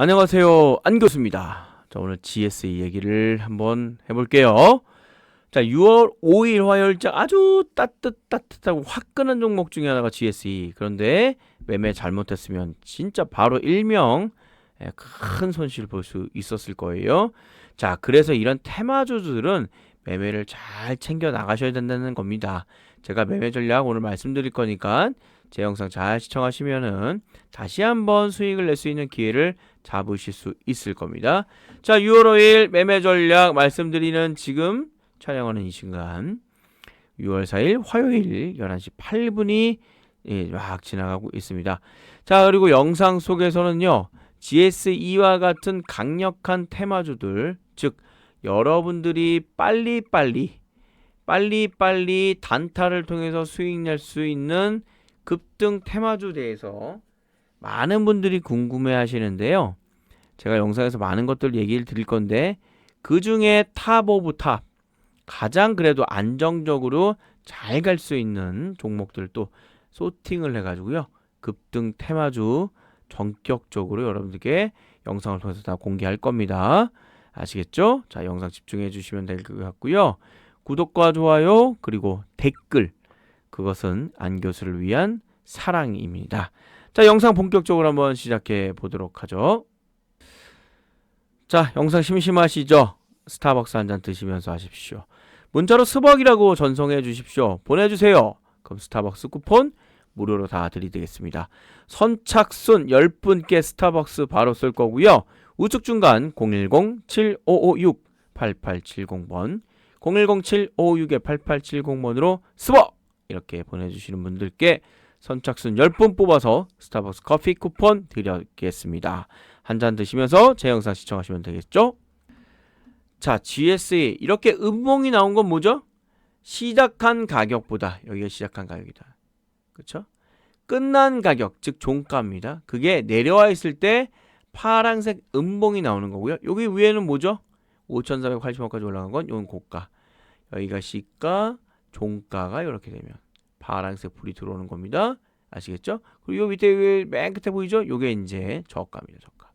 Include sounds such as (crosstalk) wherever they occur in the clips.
안녕하세요. 안 교수입니다. 자, 오늘 GSE 얘기를 한번 해볼게요. 자, 6월 5일 화요일자 아주 따뜻, 따뜻하고 화끈한 종목 중에 하나가 GSE. 그런데 매매 잘못했으면 진짜 바로 일명 예, 큰 손실 볼수 있었을 거예요. 자, 그래서 이런 테마주들은 매매를 잘 챙겨 나가셔야 된다는 겁니다. 제가 매매 전략 오늘 말씀드릴 거니까 제 영상 잘 시청하시면은 다시 한번 수익을 낼 수 있는 기회를 잡으실 수 있을 겁니다. 자, 6월 5일 매매 전략 말씀드리는 지금 촬영하는 이 시간 6월 4일 화요일 11시 8분이 예, 막 지나가고 있습니다. 자, 그리고 영상 속에서는요. GSE와 같은 강력한 테마주들, 즉 여러분들이 빨리빨리 빨리빨리 단타를 통해서 수익 낼 수 있는 급등 테마주 대해서 많은 분들이 궁금해 하시는데요. 제가 영상에서 많은 것들 얘기를 드릴 건데 그 중에 탑 오브 탑 가장 그래도 안정적으로 잘 갈 수 있는 종목들 또 소팅을 해가지고요. 급등 테마주 전격적으로 여러분들께 영상을 통해서 다 공개할 겁니다. 아시겠죠? 자, 영상 집중해 주시면 될 것 같고요. 구독과 좋아요 그리고 댓글 그것은 안 교수를 위한 사랑입니다. 자, 영상 본격적으로 한번 시작해 보도록 하죠. 자, 영상 심심하시죠? 스타벅스 한 잔 드시면서 하십시오. 문자로 스벅이라고 전송해 주십시오. 보내주세요. 그럼 스타벅스 쿠폰 무료로 다 드리겠습니다. 선착순 10분께 스타벅스 바로 쏠 거고요. 우측 중간 010-7556-8870번 010-7556-8870번으로 스벅 이렇게 보내주시는 분들께 선착순 10분 뽑아서 스타벅스 커피 쿠폰 드리겠습니다. 한 잔 드시면서 제 영상 시청하시면 되겠죠? 자, GSE 이렇게 음봉이 나온 건 뭐죠? 시작한 가격보다 여기가 시작한 가격이다. 그렇죠? 끝난 가격 즉 종가입니다. 그게 내려와 있을 때 파란색 음봉이 나오는 거고요. 여기 위에는 뭐죠? 5,480원까지 올라간 건 이건 고가. 여기가 시가, 종가가 이렇게 되면 파란색 불이 들어오는 겁니다. 아시겠죠? 그리고 요 밑에 맨 끝에 보이죠? 요게 이제 저가입니다. 저가.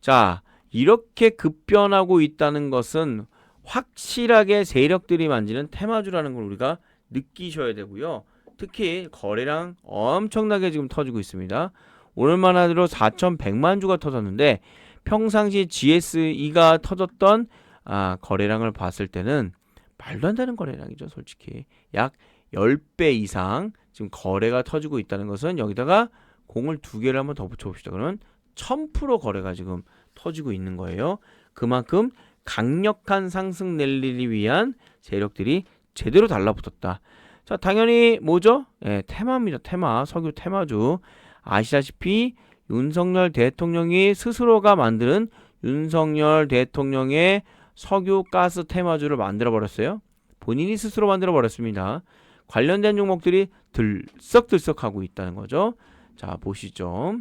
자, 이렇게 급변하고 있다는 것은 확실하게 세력들이 만지는 테마주라는 걸 우리가 느끼셔야 되고요. 특히 거래량 엄청나게 지금 터지고 있습니다. 오늘만 하더라도 4,100만 주가 터졌는데 평상시 GSE가 터졌던 아, 거래량을 봤을 때는 말도 안 되는 거래량이죠, 솔직히. 약 10배 이상 지금 거래가 터지고 있다는 것은 여기다가 공을 두 개를 한번 더 붙여봅시다. 그러면 1000% 거래가 지금 터지고 있는 거예요. 그만큼 강력한 상승 랠리를 위한 세력들이 제대로 달라붙었다. 자, 당연히 뭐죠? 예, 테마입니다. 테마. 석유 테마주. 아시다시피 윤석열 대통령이 스스로가 만드는 윤석열 대통령의 석유 가스 테마주를 만들어 버렸어요. 본인이 스스로 만들어 버렸습니다. 관련된 종목들이 들썩들썩하고 있다는 거죠. 자, 보시죠.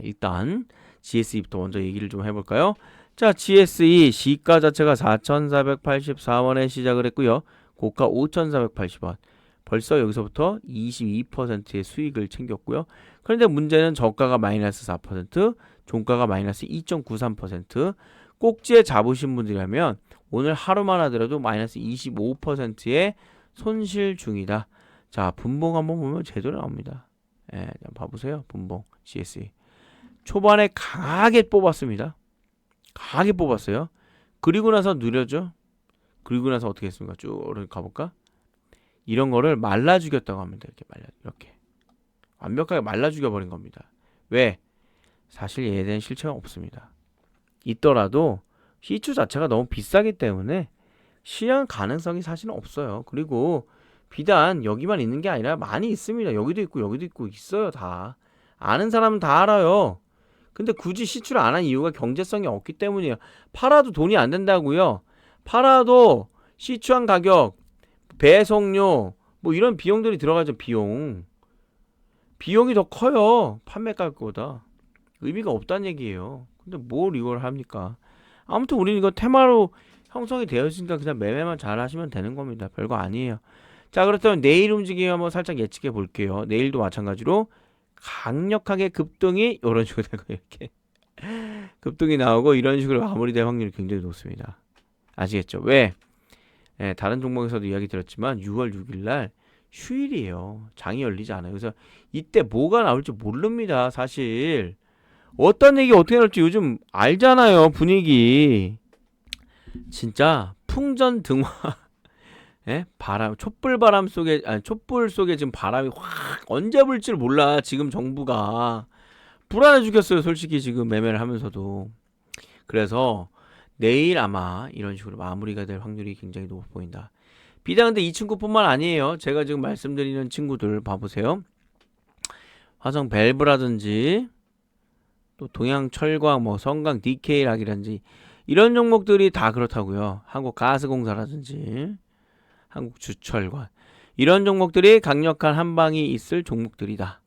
일단 GSE부터 먼저 얘기를 좀 해볼까요? 자, GSE 시가 자체가 4,484원에 시작을 했고요. 고가 5,480원. 벌써 여기서부터 22%의 수익을 챙겼고요. 그런데 문제는 저가가 마이너스 4%, 종가가 마이너스 2.93%. 꼭지에 잡으신 분들이라면 오늘 하루만 하더라도 마이너스 25%의 손실 중이다. 자, 분봉 한번 보면 제대로 나옵니다. 예, 봐보세요. 분봉 GSE. 초반에 강하게 뽑았습니다. 강하게 뽑았어요. 그리고 나서 느려져. 그리고 나서 어떻게 했습니까? 쭉 가볼까? 이런 거를 말라 죽였다고 합니다. 이렇게 말라 이렇게 완벽하게 말라 죽여버린 겁니다. 왜? 사실 얘에 대한 실체가 없습니다. 있더라도 시추 자체가 너무 비싸기 때문에 시향 가능성이 사실은 없어요. 그리고 비단 여기만 있는 게 아니라 많이 있습니다. 여기도 있고 여기도 있고 있어요 다. 아는 사람은 다 알아요. 근데 굳이 시추를 안한 이유가 경제성이 없기 때문이에요. 팔아도 돈이 안 된다고요. 팔아도 시추한 가격, 배송료, 뭐 이런 비용들이 들어가죠. 비용. 비용이 더 커요. 판매가격보다. 의미가 없다는 얘기예요. 근데 뭘 이걸 합니까? 아무튼 우리는 이거 테마로 형성이 되어 있으니까 그냥 매매만 잘 하시면 되는 겁니다. 별거 아니에요. 자, 그렇다면 내일 움직임 한번 살짝 예측해 볼게요. 내일도 마찬가지로 강력하게 급등이 이런 식으로 되고 이렇게 (laughs) 급등이 나오고 이런 식으로 마무리될 확률이 굉장히 높습니다. 아시겠죠? 왜? 예, 다른 종목에서도 이야기 드렸지만 6월 6일 날 휴일이에요. 장이 열리지 않아요. 그래서 이때 뭐가 나올지 모릅니다. 사실 어떤 얘기 어떻게 나올지 요즘 알잖아요. 분위기. 진짜 풍전 등화 (laughs) 예? 바람 촛불 바람 속에 아니 촛불 속에 지금 바람이 확 언제 불지 몰라. 지금 정부가 불안해 죽겠어요. 솔직히 지금 매매를 하면서도. 그래서 내일 아마 이런 식으로 마무리가 될 확률이 굉장히 높아 보인다. 비단 근데 이 친구뿐만 아니에요. 제가 지금 말씀드리는 친구들 봐보세요. 화성 밸브라든지 또 동양 철광, 뭐 성강 DK락이라든지 이런 종목들이 다 그렇다고요. 한국 가스공사라든지 한국 주철관 이런 종목들이 강력한 한방이 있을 종목들이다.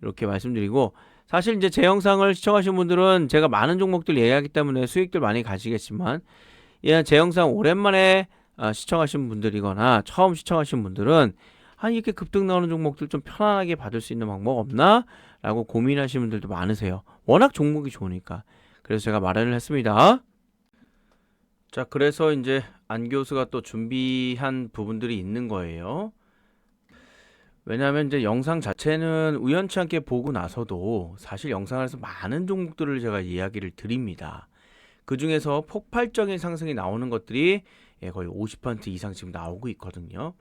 이렇게 말씀드리고 사실 이제 제 영상을 시청하신 분들은 제가 많은 종목들 얘기하기 때문에 수익들 많이 가시겠지만 예, 제 영상 오랜만에 아, 시청하신 분들이거나 처음 시청하신 분들은 아 이렇게 급등 나오는 종목들 좀 편안하게 받을 수 있는 방법 없나? 라고 고민하시는 분들도 많으세요. 워낙 종목이 좋으니까. 그래서 제가 마련을 했습니다. 자, 그래서 이제 안 교수가 또 준비한 부분들이 있는 거예요. 왜냐하면 이제 영상 자체는 우연치 않게 보고 나서도 사실 영상에서 많은 종목들을 제가 이야기를 드립니다. 그 중에서 폭발적인 상승이 나오는 것들이 예, 거의 50% 이상 지금 나오고 있거든요.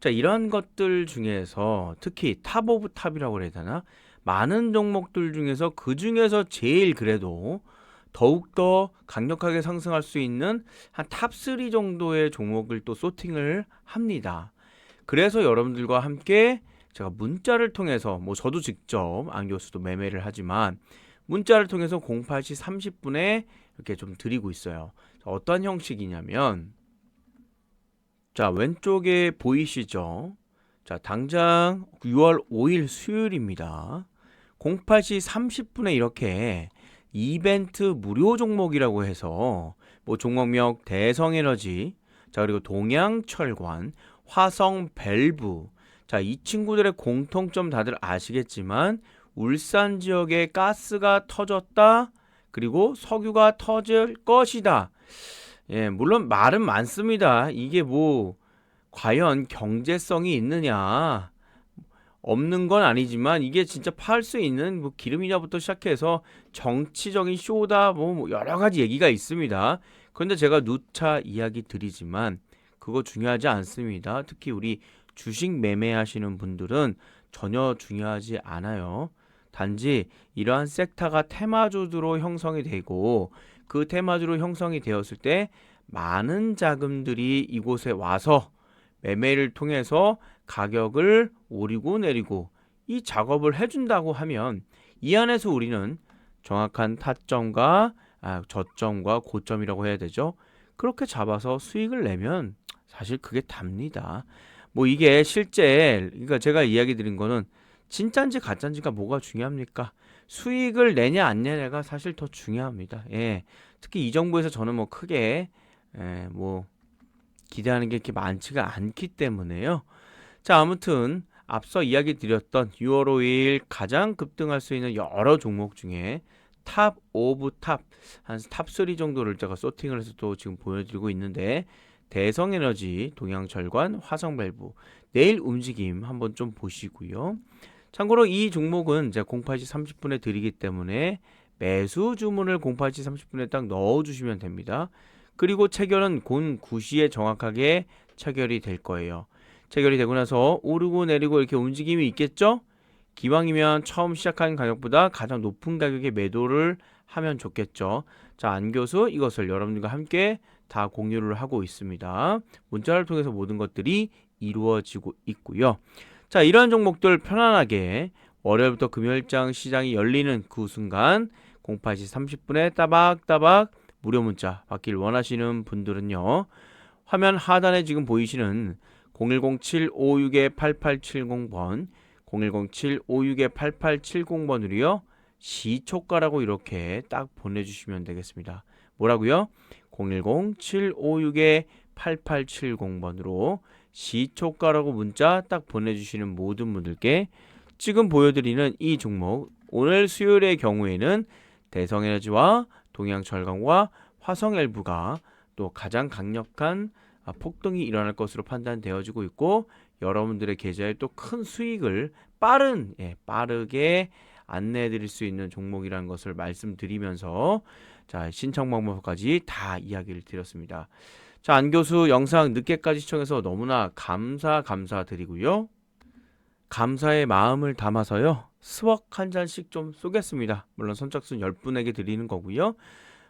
자, 이러한 것들 중에서 특히 탑 오브 탑이라고 해야 되나? 많은 종목들 중에서 그 중에서 제일 그래도 더욱더 강력하게 상승할 수 있는 한 탑 3 정도의 종목을 또 소팅을 합니다. 그래서 여러분들과 함께 제가 문자를 통해서 뭐 저도 직접 안 교수도 매매를 하지만 문자를 통해서 08시 30분에 이렇게 좀 드리고 있어요. 자, 어떤 형식이냐면 자, 왼쪽에 보이시죠? 자, 당장 6월 5일 수요일입니다. 08시 30분에 이렇게 이벤트 무료 종목이라고 해서 뭐 종목명 대성에너지, 자, 그리고 동양철관, 화성 밸브. 자, 이 친구들의 공통점 다들 아시겠지만 울산 지역에 가스가 터졌다. 그리고 석유가 터질 것이다. 예, 물론 말은 많습니다. 이게 뭐 과연 경제성이 있느냐? 없는 건 아니지만 이게 진짜 팔 수 있는 뭐 기름이냐부터 시작해서 정치적인 쇼다 뭐, 뭐 여러 가지 얘기가 있습니다. 그런데 제가 누차 이야기 드리지만 그거 중요하지 않습니다. 특히 우리 주식 매매하시는 분들은 전혀 중요하지 않아요. 단지 이러한 섹터가 테마주로 형성이 되고 그 테마주로 형성이 되었을 때 많은 자금들이 이곳에 와서 매매를 통해서 가격을 오리고 내리고 이 작업을 해준다고 하면 이 안에서 우리는 정확한 타점과 아, 저점과 고점이라고 해야 되죠. 그렇게 잡아서 수익을 내면 사실 그게 답니다. 뭐 이게 실제 그러니까 제가 이야기 드린 거는 진짜인지 가짜인지가 뭐가 중요합니까? 수익을 내냐 안 내냐가 사실 더 중요합니다. 예. 특히 이 정부에서 저는 뭐 크게 예, 뭐 기대하는 게 이렇게 많지가 않기 때문에요. 자, 아무튼 앞서 이야기 드렸던 6월 5일 가장 급등할 수 있는 여러 종목 중에 탑 오브 탑, 한 탑 3 정도를 제가 소팅을 해서 또 지금 보여드리고 있는데 대성에너지, 동양철관, 화성밸브 내일 움직임 한번 좀 보시고요. 참고로 이 종목은 제가 08시 30분에 드리기 때문에 매수 주문을 08시 30분에 딱 넣어주시면 됩니다. 그리고 체결은 곤 9시에 정확하게 체결이 될 거예요. 체결이 되고 나서 오르고 내리고 이렇게 움직임이 있겠죠? 기왕이면 처음 시작한 가격보다 가장 높은 가격에 매도를 하면 좋겠죠. 자, 안 교수 이것을 여러분들과 함께 다 공유를 하고 있습니다. 문자를 통해서 모든 것들이 이루어지고 있고요. 자, 이러한 종목들 편안하게 월요일부터 금요일장 시장이 열리는 그 순간 08시 30분에 따박따박 무료 문자 받길 원하시는 분들은요. 화면 하단에 지금 보이시는 010-756-8870번 010-756-8870번으로요. 시초가라고 이렇게 딱 보내주시면 되겠습니다. 뭐라고요? 010-756-8870번으로 시초가라고 문자 딱 보내주시는 모든 분들께 지금 보여드리는 이 종목 오늘 수요일의 경우에는 대성에너지와 동양철강과 화성엘부가 또 가장 강력한 아, 폭등이 일어날 것으로 판단되어지고 있고 여러분들의 계좌에 또 큰 수익을 빠른 예, 빠르게 안내해 드릴 수 있는 종목이라는 것을 말씀드리면서 자, 신청 방법까지 다 이야기를 드렸습니다. 자, 안 교수 영상 늦게까지 시청해서 너무나 감사 감사드리고요. 감사의 마음을 담아서요. 스벅 한 잔씩 좀 쏘겠습니다. 물론 선착순 10분에게 드리는 거고요.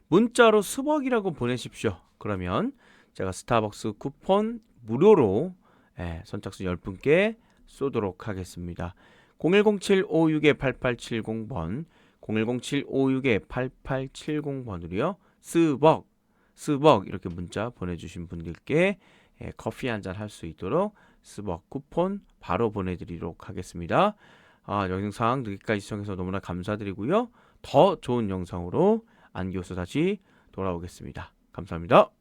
문자로 스벅이라고 보내십시오. 그러면 제가 스타벅스 쿠폰 무료로 예, 선착순 10분께 쏘도록 하겠습니다. 0107-56-8870번 0107-56-8870번으로요. 스벅 스벅 이렇게 문자 보내주신 분들께 예, 커피 한 잔 할 수 있도록 스벅 쿠폰 바로 보내드리도록 하겠습니다. 아, 영상 여기까지 시청해서 너무나 감사드리고요. 더 좋은 영상으로 안 교수 다시 돌아오겠습니다. 감사합니다.